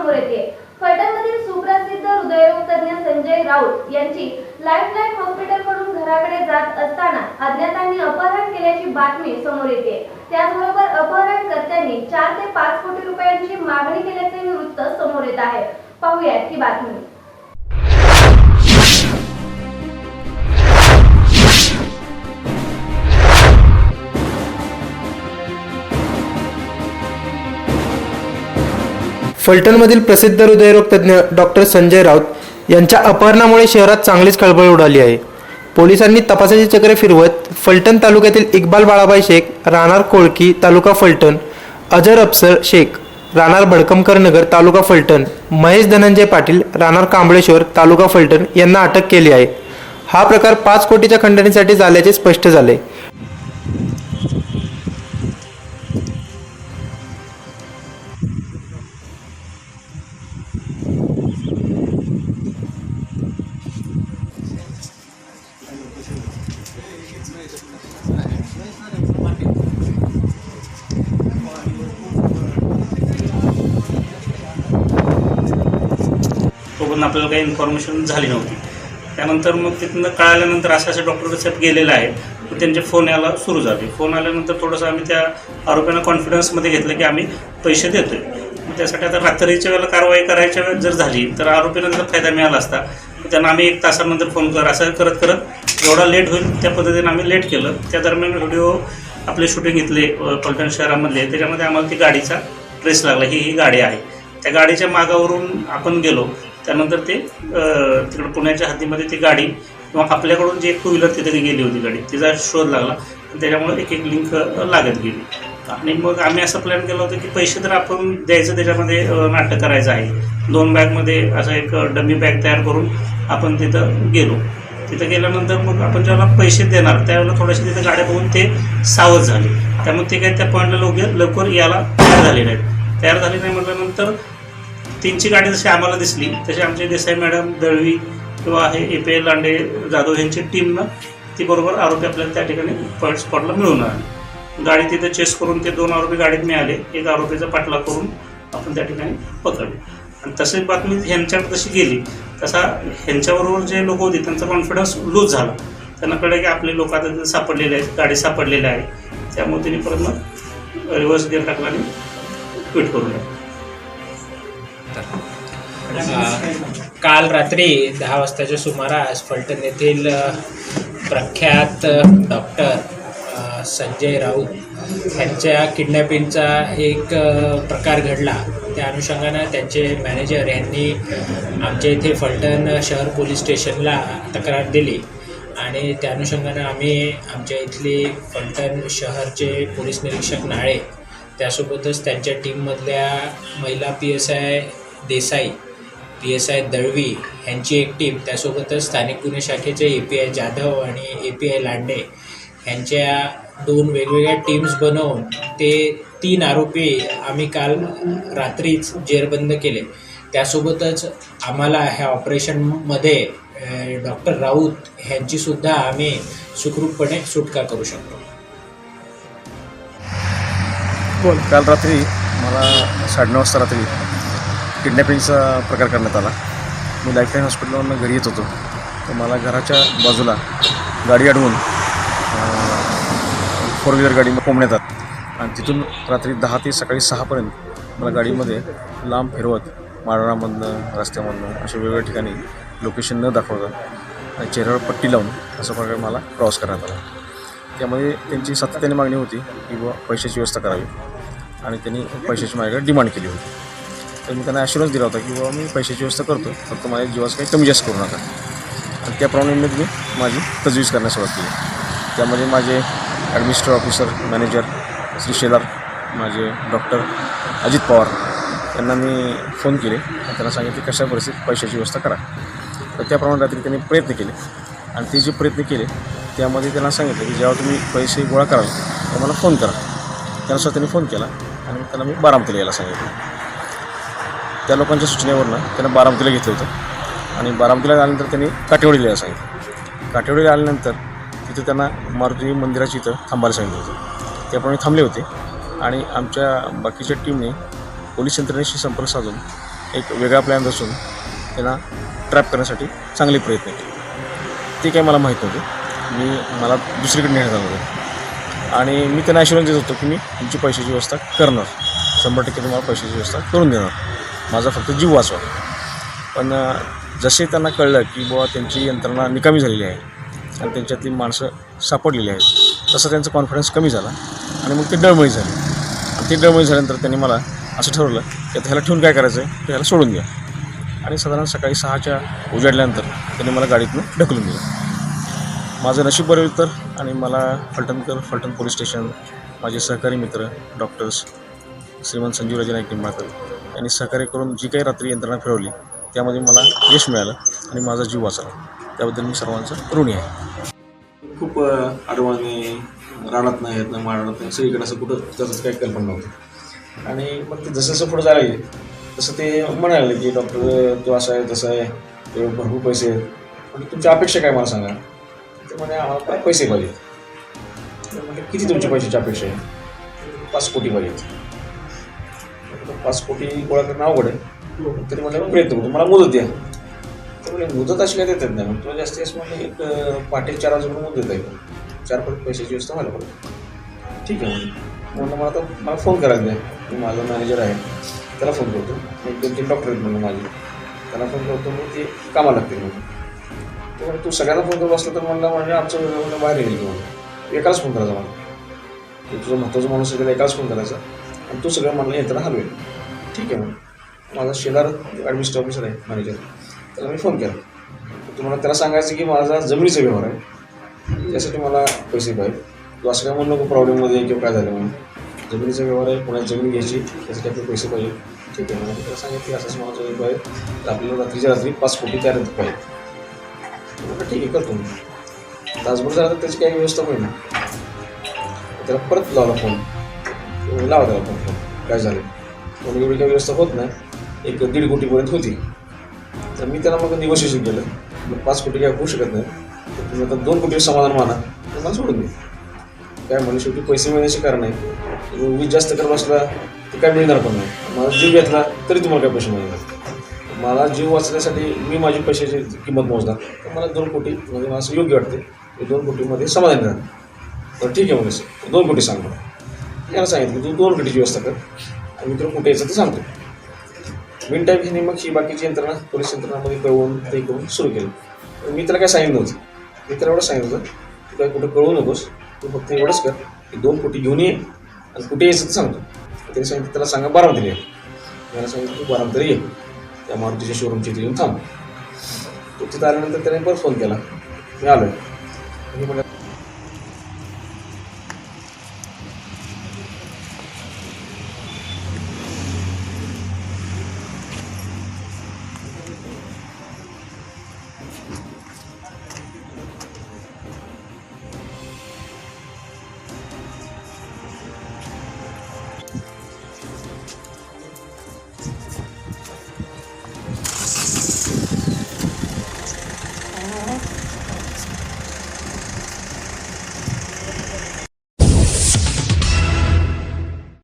समोर येते. फलटणमधील सुप्रसिद्ध हृदयरोग तज्ञ संजय राऊत यांची लाईफलाईन हॉस्पिटलकडून घराकडे जात असताना अज्ञातांनी अपहरण केल्याची बातमी समोर येते. त्याचबरोबर अपहरणकर्त्यांनी चार ते पाच कोटी रुपयांची मागणी केल्याचे वृत्त समोर येत आहे. पाहूयात ही बातमी. फलटणमधील प्रसिद्ध हृदयरोग तज्ज्ञ डॉक्टर संजय राऊत यांच्या अपहरणामुळे शहरात चांगलीच खळबळ उडाली आहे. पोलिसांनी तपासाची चक्रे फिरवत फलटण तालुक्यातील इक्बाल बाळाबाई शेख राहणार कोळकी तालुका फलटण अजर अफसर शेख राहणार भडकमकर नगर तालुका फलटण महेश धनंजय पाटील राहणार कांबळेश्वर तालुका फलटण यांना अटक केली आहे. हा प्रकार पाच कोटीच्या खंडणीसाठी झाल्याचे स्पष्ट झाले. तोपर्यंत आपल्याला काही इन्फॉर्मेशन झाली नव्हती. त्यानंतर मग तिथनं कळाल्यानंतर असं असं डॉक्टर साहेब गेलेलं आहे. तर त्यांचे फोन यायला सुरू झाले. फोन आल्यानंतर थोडंसं आम्ही त्या आरोपींना कॉन्फिडन्समध्ये घेतलं की आम्ही पैसे देतोय. त्यासाठी आता रात्रीच्या वेळेला कारवाई करायच्या वेळेस जर झाली तर आरोपींना जर फायदा मिळाला असता त्यांना आम्ही एक तासानंतर फोन कर असं करत करत जेवढा लेट होईल त्या पद्धतीने आम्ही लेट केलं. त्या दरम्यान व्हिडिओ आपले शूटिंग घेतले पलटण शहरामधले त्याच्यामध्ये आम्हाला ती गाडीचा ट्रेस लागला. ही ही गाडी आहे. त्या गाडीच्या मागावरून आपण गेलो त्यानंतर ते तिकडं पुण्याच्या हद्दीमध्ये ती गाडी किंवा आपल्याकडून जी एक टू व्हीलर तिथे गेली होती गाडी तिचा शोध लागला. त्याच्यामुळे एक एक लिंक लागत गेली. आणि मग आम्ही असं प्लॅन केलं होतं की पैसे तर आपण द्यायचं त्याच्यामध्ये नाटक करायचं आहे. दोन बॅगमध्ये असं एक डमी बॅग तयार करून आपण तिथं गेलो. तिथं गेल्यानंतर मग आपण ज्याला पैसे देणार त्यावेळेला थोडेसे तिथं गाड्या बघून ते सावध झाले. त्यामुळे ते काही त्या पॉईंटला लवकर लवकर यायला तयार झाले नाहीत. तयार झाले नाही म्हटल्यानंतर तीनची गाडी जशी आम्हाला दिसली तशी आमचे देसाई मॅडम दळवी किंवा हे A P L Lande Jadhav यांची टीमनं ती बरोबर आरोपी आपल्याला त्या ठिकाणी पॉईंट स्पॉटला मिळून आले. गाडी तिथं चेस करून ते दोन आरोपी गाडीत मिळाले. एक आरोपीचा पाठला करून आपण त्या ठिकाणी पकडले. आणि तशी बातमी ह्यांच्याकडे जशी गेली तसा ह्यांच्याबरोबर जे लोक होते त्यांचा कॉन्फिडन्स लूज झाला. त्यांना कळलं की आपले लोक आता सापडलेले आहेत गाडी सापडलेली आहे. त्यामुळे त्यांनी परत मग रिव्हर्स गिअर टाकला आणि ट्विट करून काल रात्री दहा वाजताच्या सुमारास फलटण येथील प्रख्यात डॉक्टर संजय राऊत यांच्या किडनॅपिंगचा एक प्रकार घडला. त्या अनुषंगानं त्यांचे मॅनेजर यांनी आमच्या इथे फलटण शहर पोलीस स्टेशनला तक्रार दिली. आणि त्या अनुषंगानं आम्ही आमच्या इथली फलटण शहरचे पोलीस निरीक्षक नाळे त्यासोबतच त्यांच्या टीममधल्या महिला P S I Desai P S I Dalvi यांची एक टीम त्यासोबतच स्थानिक गुन्हे शाखेचे ए पी आय जाधव आणि ए पी आय लांडे यांच्या दोन वेगवेगळ्या टीम्स बनवून ते तीन आरोपी आम्ही काल रात्रीच जेरबंद केले. त्यासोबतच आम्हाला ह्या ऑपरेशनमध्ये डॉक्टर राऊत ह्यांचीसुद्धा आम्ही सुखरूपपणे सुटका करू शकतो. काल रात्री मला साडेनऊ वाजता रात्री किडनॅपिंगचा प्रकार करण्यात आला. मी लाईफलाईन हॉस्पिटलवरून घरी येत होतो. तर मला घराच्या बाजूला गाडी अडवून फोर व्हीलर गाडी कोंबण्यात आत आणि तिथून रात्री दहा ते सकाळी सहापर्यंत मला गाडीमध्ये लांब फिरवत माळरामधनं रस्त्यामधनं अशा वेगवेगळ्या ठिकाणी लोकेशन न दाखवता आणि चेहऱ्यावर पट्टी लावून अशा प्रकारे मला क्रॉस करण्यात आला. त्यामध्ये त्यांची सातत्याने मागणी होती की बुवा पैशाची व्यवस्था करावी. आणि त्यांनी पैशाची माझ्याकडे डिमांड केली होती. तर मी त्यांना ॲश्युरन्स दिला होता की बाबा मी पैशाची व्यवस्था करतो फक्त माझ्या जीवास काही कमी जास्त करू नका. आणि त्याप्रमाणे मी मी माझी तजवीज करण्यास सुरुवात केली. त्यामध्ये माझे administrative officer manager Shri Shelar माझे डॉक्टर अजित पवार. त्यांना मी फोन केले. आणि त्यांना सांगितले कशा परिस्थितीत पैशाची व्यवस्था करा. तर त्याप्रमाणे रात्री त्यांनी प्रयत्न केले. आणि ते जे प्रयत्न केले त्यामध्ये त्यांना सांगितलं की जेव्हा तुम्ही पैसे गोळा कराल तर मला फोन करा. त्यानुसार त्यांनी फोन केला आणि त्यांना मी बारामतीला यायला सांगितलं. त्या लोकांच्या सूचनेवरनं त्यांना बारामतीला घेतलं होतं. आणि बारामतीला आल्यानंतर त्यांनी काटेवाडीला यायला सांगितलं. काटेवाडीला आल्यानंतर तिथं त्यांना मारुती मंदिराची इथं थांबायला सांगितलं होतं. त्याप्रमाणे थांबले होते. आणि आमच्या बाकीच्या टीमने पोलीस यंत्रणेशी संपर्क साधून एक वेगळा प्लॅन रचून त्यांना ट्रॅप करण्यासाठी चांगले प्रयत्न केले. ते काही मला माहीत नव्हते. मी मला दुसरीकडे नेण्यात आलं होतं. आणि मी त्यांना ॲश्युरन्स देत होतो की मी तुमची पैशाची व्यवस्था करणार. शंभर टक्के तुम्हाला पैशाची व्यवस्था करून देणार. माझा फक्त जीव वाचवा. पण जसे त्यांना कळलं की बुवा त्यांची यंत्रणा निकामी झालेली आहे आणि त्यांच्यातली माणसं सापडलेली आहेत. तसं त्यांचा कॉन्फिडन्स कमी झाला आणि मग ते डळमळी झाली. आणि ते डळमळी झाल्यानंतर त्यांनी मला असं ठरवलं की आता ह्याला ठेवून काय करायचं आहे तर ह्याला सोडून द्या. आणि साधारण सकाळी सहाच्या उजाडल्यानंतर त्यांनी मला गाडीतून ढकलून दिलं. माझं नशीब बरं होईल तर आणि मला फलटणकर फलटण पोलीस स्टेशन माझे सहकारी मित्र डॉक्टर्स श्रीमंत संजीवराजे नाईक निंबाळकर यांनी सहकार्य करून जी काही रात्री यंत्रणा फिरवली त्यामध्ये मला यश मिळालं आणि माझा जीव वाचला. त्याबद्दल मी सर्वांचं ऋणी आहे. खूप अडवळणे रानात नाही येत नाही मारणात नाही. सगळीकडे असं कुठं त्याचं काही कल्पना नव्हती. आणि मग ते जसं जसं पुढं जायला गेले तसं ते म्हणाले की डॉक्टर तो असा आहे तसा आहे ते भरपूर पैसे आहेत. म्हणजे तुमची अपेक्षा काय मला सांगा. ते म्हणे आम्हाला काय पैसे पाहिजेत तर किती तुमच्या पैशाची अपेक्षा आहे? पाच कोटी पाहिजेत पाच कोटी गोळा करणं अवघड आहे. तरी म्हटलं प्रयत्न करतो मला मुदत द्या. म्हणजे मुदत अशी काय देतात नाही मग तुला जास्तीत जास्त म्हणजे एक पाठी चार वाजेपर्यंत मुदत आहे. चार पट पैशाची व्यवस्था व्हायला पाहिजे ठीक आहे. म्हणून मला आता मला फोन करायचा आहे. मी माझा मॅनेजर आहे. त्याला फोन करतो. एक दोन तीन डॉक्टर आहेत म्हणून माझे. त्याला फोन करतो. मग ते कामा लागतील म्हणून. ते म्हणजे तू सगळ्यांना फोन करत असला तर म्हणलं म्हणजे आमचं म्हणलं बाहेर येईल म्हणून एकाच फोन करायचा मला. तुझं महत्त्वाचा माणूस आहे त्याला एकाच फोन करायचा. आणि तू सगळं म्हणलं यंत्रणा हलवेल. ठीक आहे मग माझा शेजार ॲडमिनिस्ट्रेटिव्ह ऑफिसर आहे मॅनेजर त्याला मी फोन केला. तुम्हाला त्याला सांगायचं की माझा जमिनीचा व्यवहार आहे. त्यासाठी मला पैसे पाहिजे. तू असं काय म्हणून नको प्रॉब्लेममध्ये किंवा काय झालं म्हणून. जमिनीचा व्यवहार आहे पुण्यात जमीन घ्यायची त्यासाठी आपले पैसे पाहिजे. ठीक आहे मग त्याला सांगितलं की असंच मला जमीन पाहिजे. तर आपल्याला रात्रीच्या रात्री पाच कोटी त्या रात्री पाहिजे. ठीक आहे करतो मी. तासभर झाला तर त्याची काही व्यवस्था होईल ना त्याला परत लावला फोन लावा त्याला फोन फोन काय झालं? पण एवढी काही व्यवस्था होत नाही. एक दीड कोटीपर्यंत होती. तर मी त्याला मग निगोशिएशन केलं मग पाच कोटी काय होऊ शकत नाही. तर तुम्ही आता दोन कोटी समाधान माना. तर मला सोडून दे. काय म्हणजे शेवटी पैसे मिळण्याचे कारण आहे. वीज जास्त करत बसला तर काय मिळणार पण नाही. माझा जीव घेतला तरी तुम्हाला काय पैसे मिळणार? मला जीव वाचण्यासाठी मी माझी पैशाची किंमत मोजणार. तर मला दोन कोटी म्हणजे मला असं योग्य वाटते. की दोन कोटीमध्ये समाधान राहणार तर ठीक आहे म्हणजे दोन कोटी सांग मला. याला सांगितलं तू दोन कोटीची व्यवस्था कर. आणि मी कुठे यायचं ते सांगतो. विन टाईप हिने मग ही बाकीची यंत्रणा पोलीस यंत्रणामध्ये कळवून ते करून सुरू केलं. मी त्याला काय सांगितलं नव्हतं. मी त्याला एवढं सांगितलं तू काय कुठं कळवू नकोस. तू फक्त एवढंच कर. की दोन कोटी घेऊन ये आणि कुठे यायचं ते सांगतो. त्याने सांगितलं त्याला सांगा बारामतीला ये. मला सांगितलं तू बारामतीला ये. त्या मारुतीच्या शोरूमच्या इथे येऊन थांब. तो तिथं आल्यानंतर त्याने परत फोन केला. मी आलो. मी म्हटलं